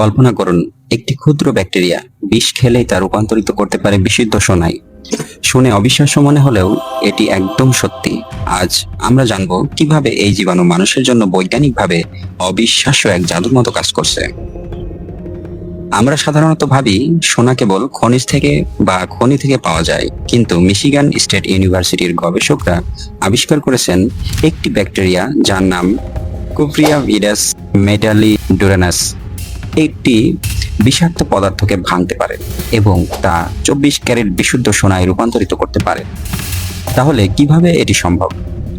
কল্পনা করুন, একটি ক্ষুদ্র ব্যাকটেরিয়া বিষ খেলেই তা রূপান্তরিত করতে পারে বিশুদ্ধ সোনায়। শুনে অবিশ্বাস্য মনে হলেও এটি একদম সত্যি। আজ আমরা জানব কীভাবে এই জীবাণু মানুষের জন্য বৈজ্ঞানিকভাবে অবিশ্বাস্য এক জাদুর মতো কাজ করছে। আমরা সাধারণত ভাবি, সোনা কেবল খনিজ থেকে বা খনি থেকে পাওয়া যায়, কিন্তু মিশিগান স্টেট ইউনিভার্সিটির গবেষকরা আবিষ্কার করেছেন একটি ব্যাকটেরিয়া যার নাম কুপ্রিয়া ভিডাস মেটালি ডুরানাস একটি বিষাক্ত পদার্থকে ভাঙতে পারে এবং তা চব্বিশ ক্যারেট বিশুদ্ধ সোনায় রূপান্তরিত করতে পারে। তাহলে কীভাবে এটি সম্ভব?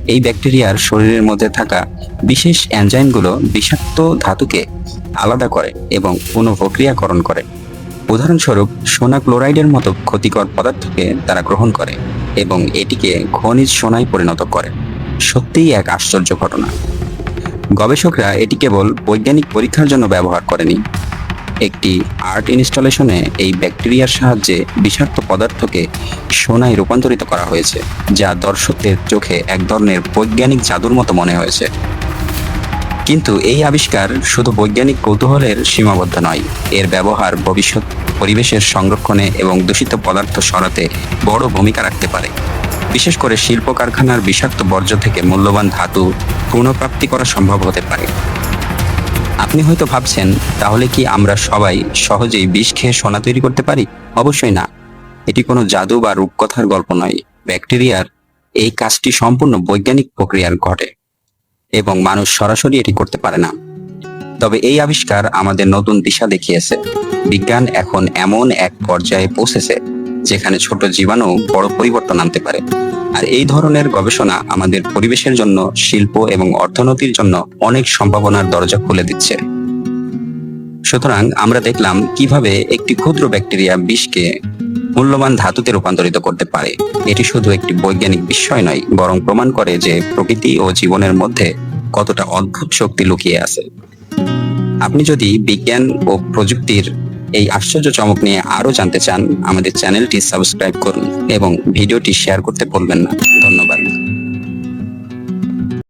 এই ব্যাকটেরিয়ার শরীরের মধ্যে থাকা বিশেষ এনজাইমগুলো বিষাক্ত ধাতুকে আলাদা করে এবং পুনঃপ্রক্রিয়াকরণ করে। উদাহরণস্বরূপ, সোনা ক্লোরাইডের মতো ক্ষতিকর পদার্থকে তারা গ্রহণ করে এবং এটিকে খনিজ সোনায় পরিণত করে। সত্যিই এক আশ্চর্য ঘটনা। গবেষকরা এটি কেবল বৈজ্ঞানিক পরীক্ষার জন্য ব্যবহার করেনি। একটি আর্ট ইনস্টলেশনে এই ব্যাকটেরিয়ার সাহায্যে বিষাক্ত পদার্থকে সোনায় রূপান্তরিত করা হয়েছে, যা দর্শকদের চোখে এক ধরনের বৈজ্ঞানিক জাদুর মতো মনে হয়েছে। কিন্তু এই আবিষ্কার শুধু বৈজ্ঞানিক কৌতূহলের সীমাবদ্ধ নয়, এর ব্যবহার ভবিষ্যৎ পরিবেশের সংরক্ষণে এবং দূষিত পদার্থ সরাতে বড় ভূমিকা রাখতে পারে। বিশেষ করে শিল্প কারখানার বিষাক্ত বর্জ্য থেকে মূল্যবান ধাতু পুনঃপ্রাপ্তি করা সম্ভব হতে পারে। আপনি হয়তো ভাবছেন, তাহলে কি আমরা সবাই সহজেই বিষ খেয়ে সোনা তৈরি করতে পারি? অবশ্যই না। এটি কোনো জাদু বা রূপকথার গল্প নয়। ব্যাকটেরিয়ার এই কাজটি সম্পূর্ণ বৈজ্ঞানিক প্রক্রিয়ার ঘটে এবং মানুষ সরাসরি এটি করতে পারে না। তবে এই আবিষ্কার আমাদের নতুন দিশা দেখিয়েছে। বিজ্ঞান এখন এমন এক পর্যায়ে পৌঁছেছে যেখানে ছোট জীবাণু বড় পরিবর্তন আনতে পারে। আর এই ধরনের গবেষণা আমাদের পরিবেশের জন্য, শিল্প এবং অর্থনীতির জন্য অনেক সম্ভাবনার দরজা খুলে দিচ্ছে। সুতরাং আমরা দেখলাম কীভাবে একটি ক্ষুদ্র ব্যাকটেরিয়া বিষকে মূল্যবান ধাতুতে রূপান্তরিত করতে পারে। এটি শুধু একটি বৈজ্ঞানিক বিষয় নয়, বরং প্রমাণ করে যে প্রকৃতি ও জীবনের মধ্যে কতটা অদ্ভুত শক্তি লুকিয়ে আছে। আপনি যদি বিজ্ঞান ও প্রযুক্তির এই আশ্চর্য চমক নিয়ে আরও জানতে চান, আমাদের চ্যানেলটি সাবস্ক্রাইব করুন এবং ভিডিওটি শেয়ার করতে ভুলবেন না। ধন্যবাদ।